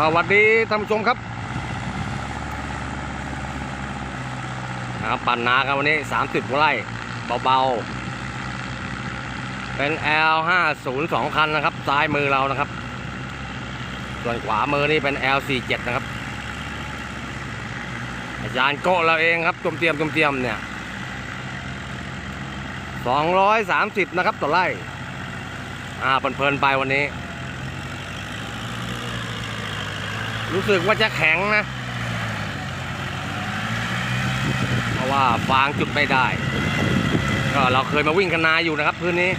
สวัสดีท่านผู้ชมครับนะครับปั่นนากันวันนี้ 30กว่าไร่เบาๆ เป็น L 5 0 2 คันนะครับ ซ้ายมือเรานะครับ ส่วนขวามือนี่เป็น L 4 7 นะครับอาจารย์โกะเราเองครับจมเตรียมจมเตรียมเนี่ย 230 นะครับต่อไร่ อ่าเพลินๆไปวันนี้ รู้สึกว่าจะแข็งนะ เพราะว่าฟางจุดไม่ได้ ก็เราเคยมาวิ่งกันนาอยู่นะครับพื้นนี้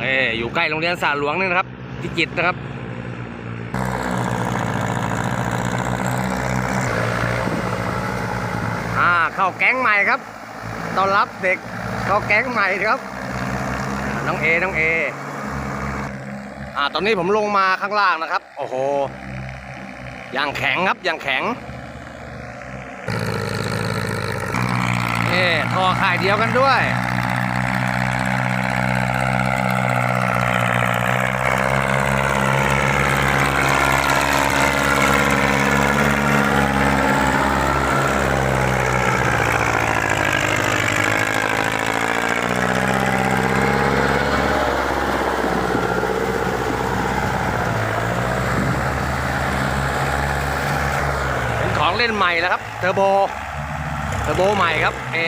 นี่อยู่ใกล้โรงเรียนสาหลวงนี่นะครับพิจิตนะครับอ่าเข้าแก๊งใหม่ครับต้อนรับเด็กเข้าแก๊งใหม่ครับ น้องเอ น้องเอ อ่าตอนนี้ผมลงมาข้างล่างนะครับ โอ้โหอย่างแข็งครับอย่างแข็งนี่ท่อข่ายเดียวกันด้วย ล่นใหม่แล้วครับเทอร์โบเทอร์โบใหม่ครับเอ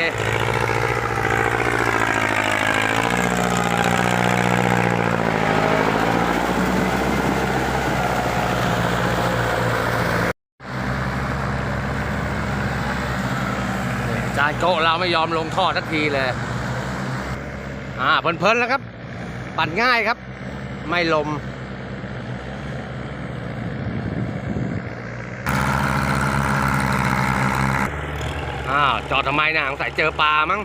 จานโกเราไม่ยอมลงท่อทักทีเลย อ่าเพลินๆแล้วครับ ปั่นง่ายครับ ไม่ลม อ้าวจอดทำไมนะสงสัยเจอปลามั้ง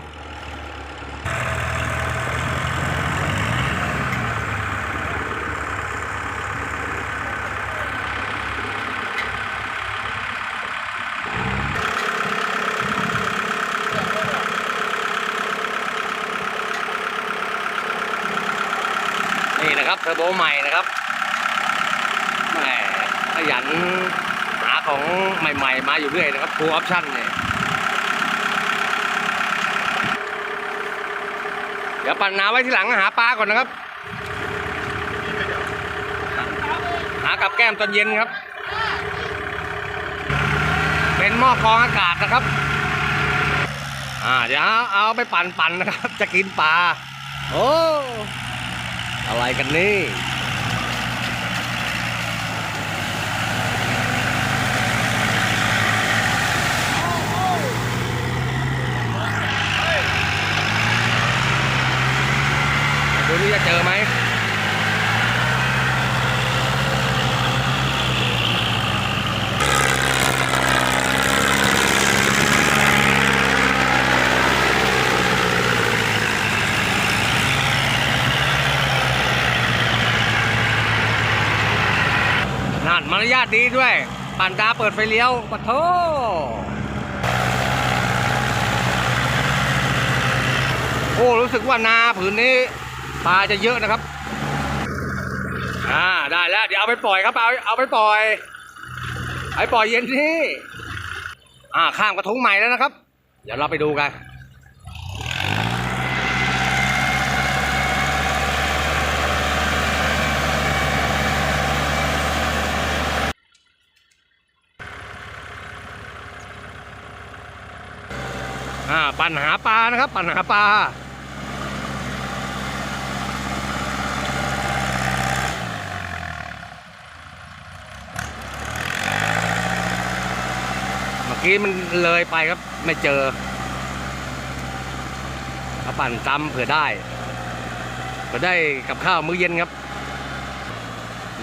นี่นะครับเทอร์โบใหม่นะครับแหมขยันหาของใหม่ ๆ มาอยู่เรื่อยนะครับ full option เนี่ย เดี๋ยวปั่นน้ำไว้ที่หลังหาปลาก่อนนะครับ หากับแก้มตอนเย็นครับ เป็นหม้อกรองอากาศนะครับ อ่าเดี๋ยวเอาไปปั่นปั่นๆนะครับ จะกินปลา โอ้ อะไรกันนี่ ดูนี่จะ เจอไหมนั่นมารยาทดีด้วยปั่นตาเปิดไฟเลี้ยวปะโถโอ้ รู้สึกว่านาผืนนี้ ปลาจะเยอะนะครับ อ่าได้แล้วเดี๋ยวเอาไปปล่อยครับเอาเอาไปปล่อยเอาไปปล่อยเย็นที่อ่าข้ามกระทุ้งใหม่แล้วนะครับ เดี๋ยวเราไปดูกันอ่าปัญหาปลานะครับ ปัญหาปลา กี้มันเลยไปครับ ไม่เจอเอาปั่นจำเผื่อได้เผื่อได้กับข้าวมื้อเย็นครับ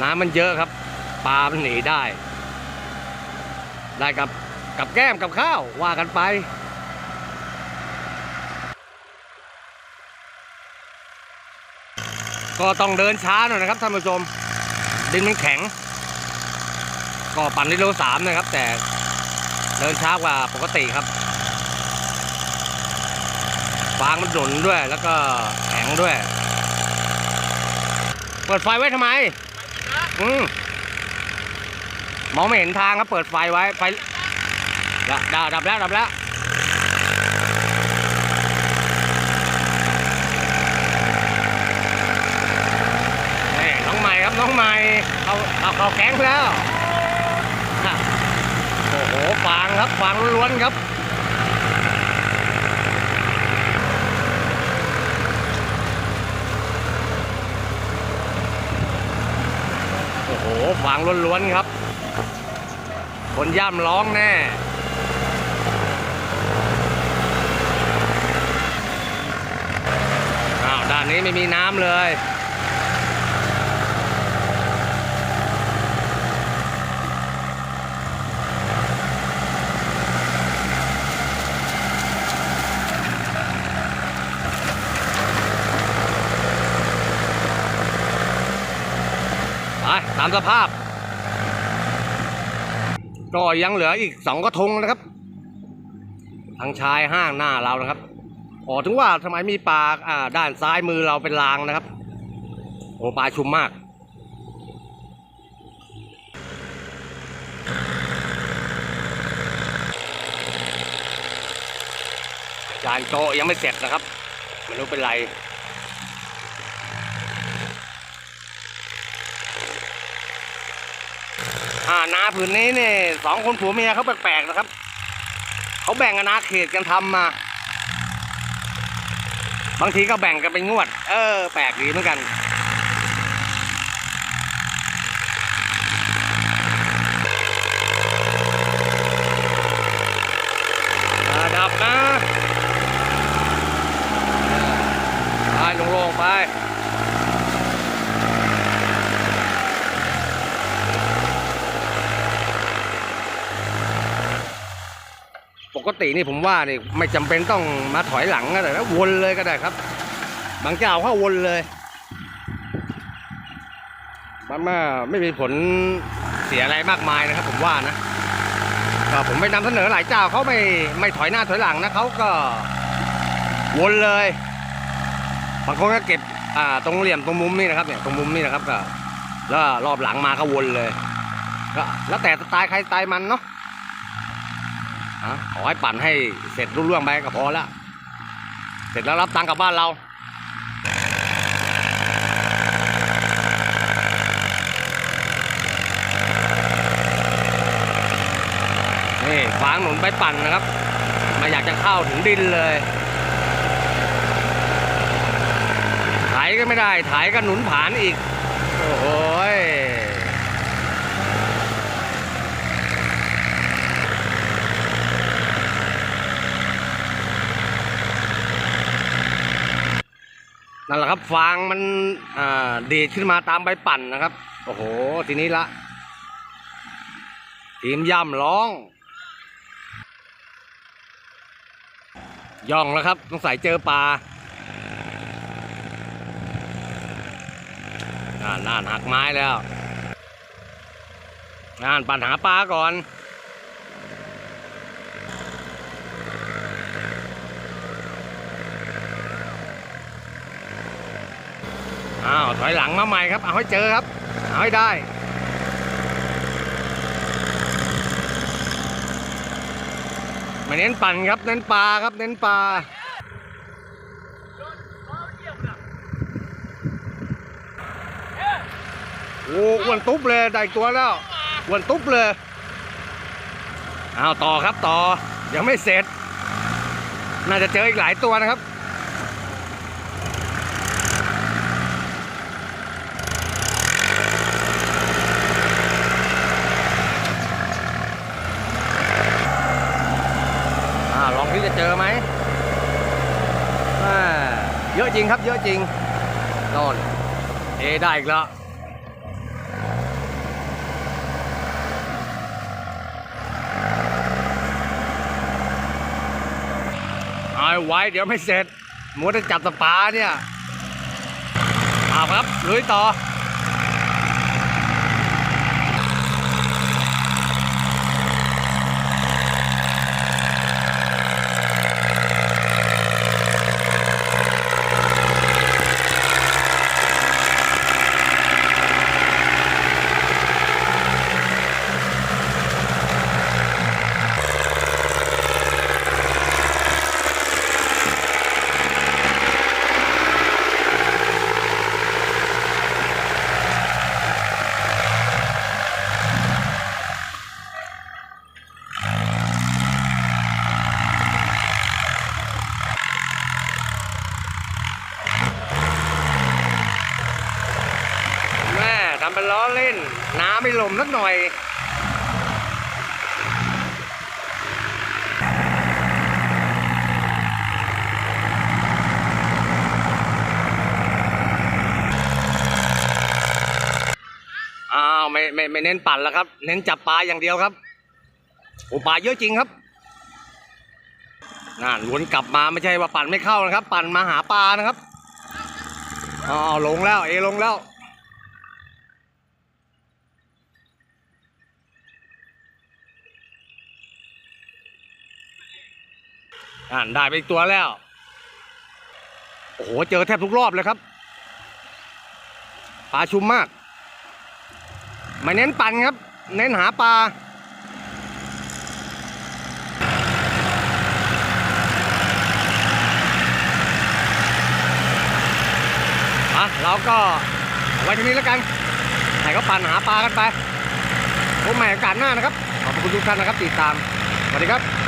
น้ำมันเยอะครับ ปลามันหนีได้ ได้กับกับแก้มกับข้าวว่ากันไปก็ต้องเดินช้าหน่อยนะครับท่านผู้ชม ดินมันแข็ง ก็ปั่นในโลสามนะครับ แต่ เดินช้ากว่าปกติครับฟางมันหนุนด้วยแล้วก็แข็งด้วย เปิดไฟไว้ทำไม อืมมองไม่เห็นทางครับ เปิดไฟไว้ไฟดับดับดับแล้วดับแล้วนี่น้องใหม่ครับน้องใหม่เอาเอาเข้าแก๊งแล้วน่ะโอ้โห ฟางครับฟางล้วนครับโอ้โหฟางล้วนๆครับ คนย่ำร้องแน่อ้าวด้านนี้ไม่มีน้ำเลย ตามสภาพ ก็ยังเหลืออีกสองกระทงนะครับ ทางชายห้างหน้าเรานะครับอ๋อถึงว่าทำไมมีปลาอ่าด้านซ้ายมือเราเป็นรางนะครับ โอ้ปลาชุมมากจานโตยังไม่เสร็จนะครับไม่รู้เป็นไร อ่านาผืนนี้เนี่ยสองคนผัวเมียเขาแปลกๆนะครับ เขาแบ่งอาณาเขตกันทำมา บางทีก็แบ่งกันเป็นงวด เออ แปลกดีเหมือนกันดับนะ ไปลงๆไป ตินี่ผมว่านี่ไม่จำเป็นต้องมาถอยหลังก็ได้นะวนเลยก็ได้ครับ บางเจ้าเข้าวนเลยมันมาไม่มีผลเสียอะไรมากมายนะครับ ผมว่านะก็ผมไปนำเสนอหลายเจ้าเขาไม่ไม่ถอยหน้าถอยหลังนะเขาก็วนเลยบางคนก็เก็บอ่าตรงเหลี่ยมตรงมุมนี่นะครับเนี่ยตรงมุมนี่นะครับก็แล้วรอบหลังมาก็วนเลยก็แล้วแต่สไตล์ใครสไตล์มันเนาะ ขอให้ปั่นให้เสร็จรุ่งเรื่องไปก็พอแล้ว เสร็จแล้วรับตังค์กลับบ้านเรานี่ฟางหนุนไปปั่นนะครับไมาอยากจะเข้าถึงดินเลยไถก็ไม่ได้ไถก็หนุนผานอีก โอ้โหย นั่นแหละครับฟางมันดีดขึ้นมาตามใบปั่นนะครับ โอ้โห ทีนี้ละทีมย่ำร้อง ย่องแล้วครับต้องใส่เจอปลาอ่าน่านหักไม้แล้วงานปั่นหาปลาก่อน อ้าวถอยหลังมาใหม่ครับเอาให้เจอครับเอาให้ได้ม่เน้นปั่นครับเน้นปลาครับเน้นปลาโอ้อ้วนตุ๊บเลยได้ตัวแล้วอ้วนตุ๊บเลยอ้าวต่อครับต่อยังไม่เสร็จ น่าจะเจออีกหลายตัวนะครับ อ่าลองที่ จะเจอไหมเยอะจริงครับเยอะจริงนอนเอได้อีกแล้วเอาไว้เดี๋ยวไม่เสร็จมัวแต่จับตะปาเนี่ยเอาครับลุยต่อำเป็นล้อเล่น น้ำ ไม่ลมสักหน่อยอ้าวไม่ไม่ไม่เน้นปั่นแล้วครับ เน้นจับปลาอย่างเดียวครับโอ้ปลาเยอะจริงครับนั่นวนกลับมาไม่ใช่ว่าปั่นไม่เข้านะครับ ปั่นมาหาปลานะครับอ๋อลงแล้วเอลงแล้ว อ่านได้ไปอีกตัวแล้ว โอ้โห เจอแทบทุกรอบเลยครับ ปลาชุมมาก ไม่เน้นปั่นครับ เน้นหาปลาอะเราก็ไว้ที่นี้แล้วกันให้เขาปั่นหาปลากันไปพบใหม่โอกาสหน้านะครับ ขอบคุณทุกท่านนะครับ ติดตาม สวัสดีครับ